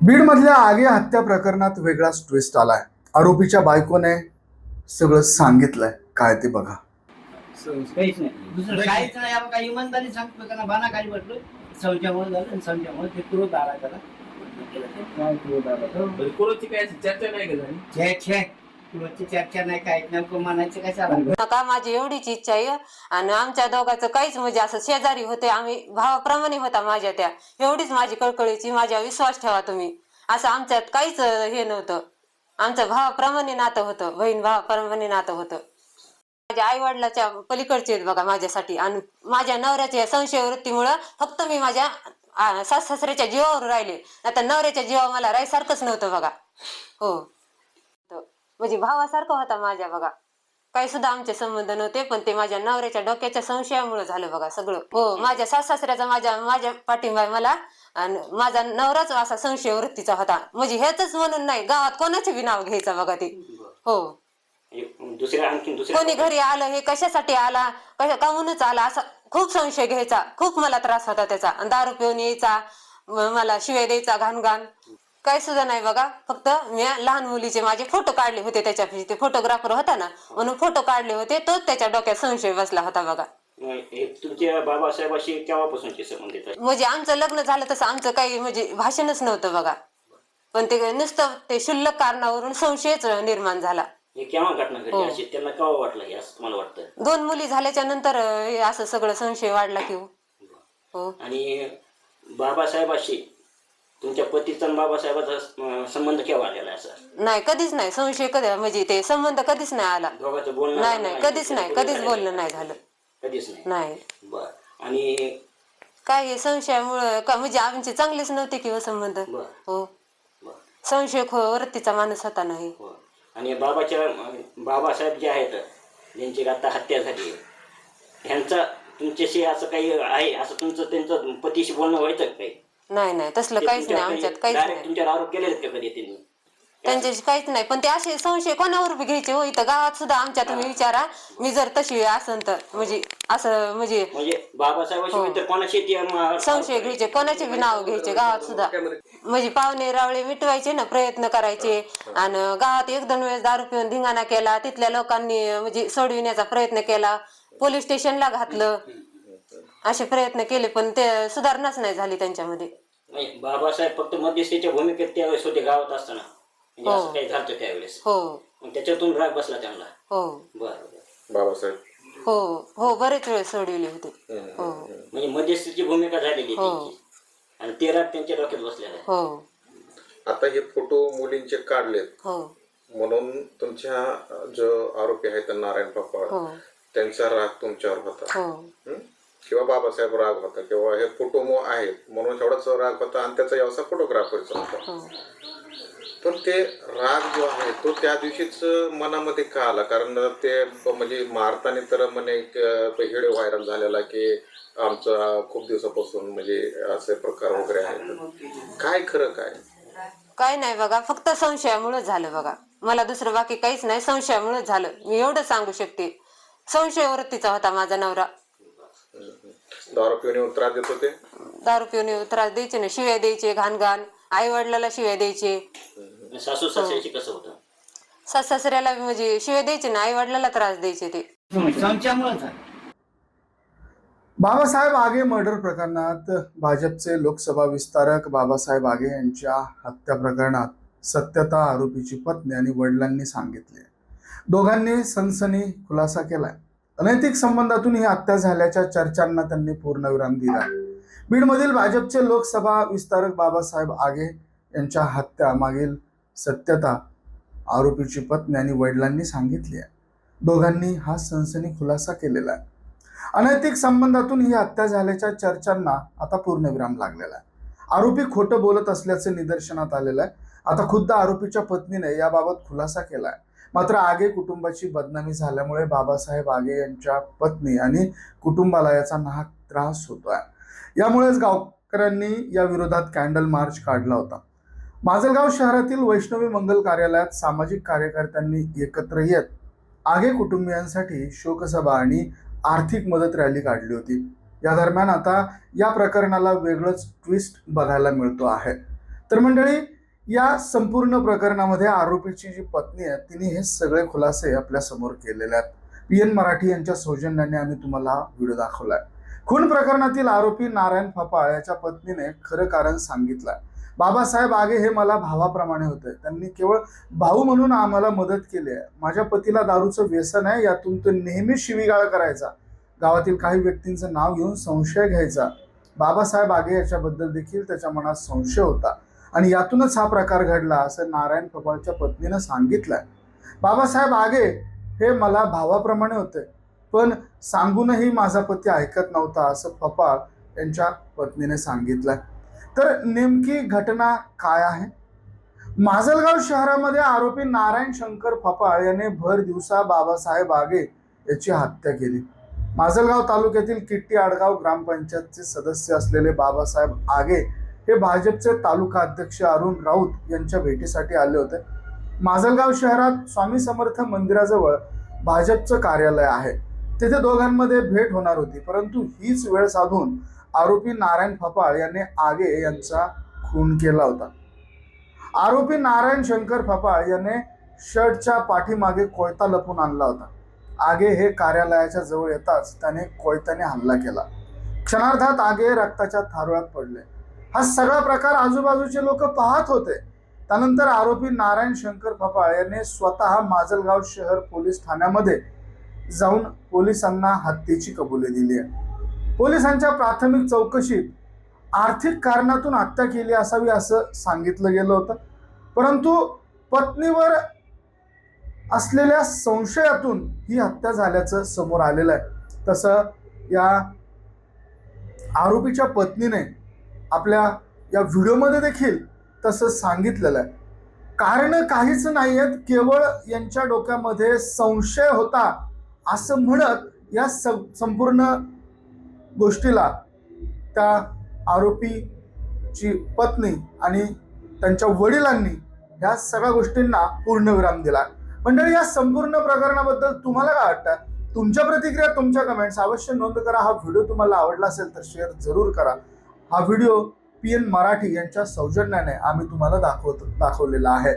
बीडमधल्या आगे हत्या प्रकरणात वेगळाच ट्विस्ट आलाय. आरोपीच्या बायकोने सगळं सांगितलंय. काय ते बघा. काहीच नाही. दुसरं काहीच नाही. आपण काही इमानदारी सांगतो त्यांना बाना काही म्हटलं संशयामुळे झालं आणि संशयामुळे ते क्रोध आला त्याला. काय क्रोध आला? तो? कोणाची काय चर्चा नाही का झाली? छे छे. रोजची चर्चा नाही काय नको म्हणायचं कशाला नका माझी एवढीच इच्छा आहे. आणि आमच्या दोघांचं काहीच म्हणजे असं शेजारी होते आम्ही भावाप्रमाणे होता माझ्या त्या. एवढीच माझी कळकळीची माझ्या विश्वास ठेवा तुम्ही. असं आमच्यात काहीच हे नव्हतं. आमचं भावाप्रमाणे नातं होतं बहीण भावाप्रमाणे नातं होतं. माझ्या आई वडिलाच्या पलीकडचे आहेत बघा माझ्यासाठी. आणि माझ्या नवऱ्याच्या संशय वृत्तीमुळं फक्त मी माझ्या सास सासऱ्याच्या जीवावर राहिले. आता नवऱ्याच्या जीवा मला राहायसारखंच नव्हतं बघा. हो. म्हणजे भावासारखा होता माझ्या बघा. काही सुद्धा आमचे संबंध नव्हते पण ते माझ्या नवऱ्याच्या डोक्याच्या संशयामुळे झालं बघा सगळं. हो माझ्या सासऱ्याचा माझ्या माझ्या पाठिंबा मला आणि माझा नवराच असा संशय वृत्तीचा होता. म्हणजे हेच म्हणून नाही गावात कोणाचे बी नाव घ्यायचं बघा ते. हो. दुसऱ्या आणखी कोणी घरी आलं हे कशासाठी आला कशा कामूनच आला असा खूप संशय घ्यायचा. खूप मला त्रास होता त्याचा. दारू पिऊन यायचा मला शिवाय द्यायचा घाण घाण काही सुद्धा नाही बघा. फक्त मी लहान मुलीचे माझे फोटो काढले होते त्याच्यापाशी ते फोटोग्राफर होता ना म्हणून फोटो काढले होते. तोच त्याच्या डोक्यात संशय बसला होता बघा. तुमच्या बाबासाहेबाशी केव्हापासूनचे म्हणजे आमचं लग्न झालं तसं आमचं काही म्हणजे भाषणच नव्हतं बघा. पण ते नुसतं ते क्षुल्लक कारणावरून संशयच निर्माण झाला. हे केव्हा घटना. घडली? अशी त्यांना केव्हा वाटलं असं तुम्हाला वाटतं? दोन मुली झाल्याच्यानंतर असं सगळं संशय वाढला की. हो. आणि बाबासाहेबाशी तुमच्या पतीचा आणि बाबासाहेबाचा संबंध केव्हा आलेला आहे असा नाही कधीच नाही. संशय कधी म्हणजे ते संबंध कधीच नाही आला. दोघांचं बोलणं नाही नाही कधीच नाही कधीच बोलणं नाही? झालं. कधीच नाही. नाही. बर. आणि काय हे संशयामुळं का म्हणजे आमचे चांगलेच नव्हते किंवा संबंध. बर. हो. बर. संशय खो वरतीचा माणूस होता नाही हो. आणि बाबाच्या बाबासाहेब जे आहेत ज्यांची आता हत्या झाली ह्यांचा तुमच्याशी असं काही आहे असं तुमचं त्यांचं पतीशी बोलणं व्हायचं का काही? नाही नाही तसलं काहीच नाही आमच्यात काहीच डायरेक्ट नाही. तुमच्यावर आरोप केलेले आहेत का कधी त्यांनी त्यांच्याशी काहीच नाही पण ते असे संशय कोणावर बी घ्यायचे हो? इथं गावात सुद्धा आमच्या तुम्ही विचारा मी जर तशी असन तर म्हणजे असं म्हणजे म्हणजे बाबासाहेबाशी तर कोणाशी ती अं, हो. संशय घ्यायचे कोणाचे बी नाव घ्यायचे गावात सुद्धा. म्हणजे पाहुणे रावळे मिटवायचे ना प्रयत्न करायचे. आणि गावात एक दोन वेळेस दारू पिऊन धिंगाणा केला तिथल्या लोकांनी म्हणजे सोडविण्याचा प्रयत्न केला. पोलीस स्टेशनला घातलं. असे प्रयत्न केले पण ते सुधारणाच नाही झाली त्यांच्यामध्ये. नाही, बाबासाहेब फक्त मध्यस्थीच्या भूमिकेत त्यावेळेस होते गावात असताना. म्हणजे हो. असं काही झालं त्यावेळेस. हो. मग त्याच्यातून राग बसला त्यांना. हो. बरं बरं. बाबासाहेब. हो हो बरेच वेळ सोडविले होते. हो म्हणजे मध्यस्थीची भूमिका झालेली हो. त्यांची. आणि ते राग त्यांच्या डोक्यात बसलेला आहे. हो. आता हे फोटो मुलींचे काढलेत. हो. म्हणून तुमच्या जो आरोपी आहेत नारायण पापा हो. त्यांचा राग तुमच्यावर होता. हो. हं? किंवा बाबासाहेब राग होता किंवा हे फोटो मो आहेत म्हणून एवढाच राग होता आणि त्याचा व्यवसाय फोटोग्राफरचा होता. हो. पण ते राग जो आहे तो त्या दिवशीच मनामध्ये का आला? कारण ते म्हणजे मारताना तर म्हणे एक व्हिडिओ व्हायरल झालेला की आमचा खूप दिवसापासून म्हणजे असे प्रकार वगैरे आहेत. काय खरं काय? काय नाही बघा फक्त संशयामुळेच झालं बघा. मला दुसरं बाकी काहीच नाही संशयामुळेच झालं. मी एवढं सांगू शकते. संशय वृत्तीचा होता माझा नवरा. दारू पिऊन येऊन त्रास देत होते? दारू पिऊन येऊन त्रास द्यायचे ना शिव्या द्यायचे घाण घाण आई वडिलाला शिव्या द्यायचे. आणि सासू सासऱ्याशी कसं होतं? सास सासऱ्याला म्हणजे शिव्या द्यायचे ना आई वडिलाला त्रास द्यायचे ते. बाबासाहेब आगे मर्डर प्रकरणात भाजपचे लोकसभा विस्तारक बाबासाहेब आगे यांच्या हत्या प्रकरणात सत्यता आरोपीची पत्नी आणि वडिलांनी सांगितले. दोघांनी सनसनी खुलासा केलाय. अनैतिक संबंधातून ही हत्या झाल्याच्या चर्चांना त्यांनी पूर्णविराम दिला. बीडमधील भाजपचे लोकसभा विस्तारक बाबासाहेब आगे यांच्या हत्या मागील सत्यता आरोपीची पत्नी आणि वडिलांनी सांगितली आहे. दोघांनी हा सनसनी खुलासा केलेला आहे. अनैतिक संबंधातून ही हत्या झाल्याच्या चर्चांना आता पूर्णविराम लागलेला आहे. आरोपी खोटं बोलत असल्याचे निदर्शनात आलेलं आहे. आता खुद्द आरोपीच्या पत्नीने याबाबत खुलासा केला आहे मात्र आगे कुटुंबाची बदनामी झाल्यामुळे बाबासाहेब आगे यांच्या पत्नी आणि कुटुंबाला याचा नाहक त्रास होतोय. यामुळेच गावकऱ्यांनी या विरोधात कॅन्डल मार्च काढला होता. माजलगाव शहरातील वैष्णवी मंगल कार्यालयात सामाजिक कार्यकर्त्यांनी एकत्र येत आगे कुटुंबियांसाठी शोकसभा आणि आर्थिक मदत रॅली काढली होती. या दरम्यान आता या प्रकरणाला वेगळंच ट्विस्ट बघायला मिळतो आहे. तर मंडळी या संपूर्ण प्रकरणामध्ये आरोपीची जी पत्नी आहे तिने हे सगळे खुलासे आपल्यासमोर केलेले आहेत. पी एन मराठी यांच्या सौजन्याने आम्ही तुम्हाला व्हिडिओ दाखवलाय. खून प्रकरणातील आरोपी नारायण फपाळ याच्या पत्नीने खरं कारण सांगितलंय. बाबासाहेब आगे हे मला भावाप्रमाणे होते. त्यांनी केवळ भाऊ म्हणून आम्हाला मदत केली आहे. माझ्या पतीला दारूचं व्यसन आहे यातून तो नेहमी शिवीगाळ करायचा. गावातील काही व्यक्तींचं नाव घेऊन संशय घ्यायचा. बाबासाहेब आगे याच्याबद्दल देखील त्याच्या मनात संशय होता. आणि यातूनच हा प्रकार घडला असं नारायण फपाळच्या पत्नीनं सांगितलंय. बाबासाहेब आगे हे मला भावाप्रमाणे होते पण सांगूनही माझा पती ऐकत नव्हता असं फपाळ यांच्या पत्नीने सांगितलंय. तर नेमकी घटना काय आहे? माजलगाव शहरामध्ये आरोपी नारायण शंकर फपाळ याने भर दिवसा बाबासाहेब आगे याची हत्या केली. माजलगाव तालुक्यातील किट्टी आडगाव ग्रामपंचायतचे सदस्य असलेले बाबासाहेब आगे हे भाजपचे तालुका अध्यक्ष अरुण राऊत यांच्या भेटीसाठी आले होते. माजलगाव शहरात स्वामी समर्थ मंदिराजवळ भाजपचं कार्यालय आहे. तिथे दोघांमध्ये भेट होणार होती परंतु हीच वेळ साधून आरोपी नारायण फपाळ यांनी आगे यांचा खून केला होता. आरोपी नारायण शंकर फपाळ याने शर्टच्या पाठीमागे कोयता लपून आणला होता. आगे हे कार्यालयाच्या जवळ येताच त्याने कोयत्याने हल्ला केला. क्षणार्धात आगे रक्ताच्या थारोळ्यात पडले. हा सगळा प्रकार आजूबाजूचे लोक पाहत होते. त्यानंतर आरोपी नारायण शंकर फपाळ यांनी स्वतः माजलगाव शहर पोलीस ठाण्यामध्ये जाऊन पोलिसांना हत्येची कबुली दिली आहे. पोलिसांच्या प्राथमिक चौकशीत आर्थिक कारणातून हत्या केली असावी असं सांगितलं गेलं होतं. परंतु पत्नीवर असलेल्या संशयातून ही हत्या झाल्याचं समोर आलेलं आहे. तसं या आरोपीच्या पत्नीने आपल्या या व्हिडिओमध्ये देखील तसं सांगितलेलं आहे. कारण काहीच नाही आहेत केवळ यांच्या डोक्यामध्ये संशय होता असं म्हणत या स- संपूर्ण गोष्टीला त्या आरोपीची पत्नी आणि त्यांच्या वडिलांनी ह्या सगळ्या गोष्टींना पूर्णविराम दिला. मंडळी या संपूर्ण प्रकरणाबद्दल तुम्हाला काय वाटतं? तुमच्या प्रतिक्रिया तुमच्या कमेंट्स अवश्य नोंद करा. हा व्हिडिओ तुम्हाला आवडला असेल तर शेअर जरूर करा. हा व्हिडिओ पी एन मराठी यांच्या सौजन्याने आम्ही तुम्हाला दाखवत दाखवलेला आहे.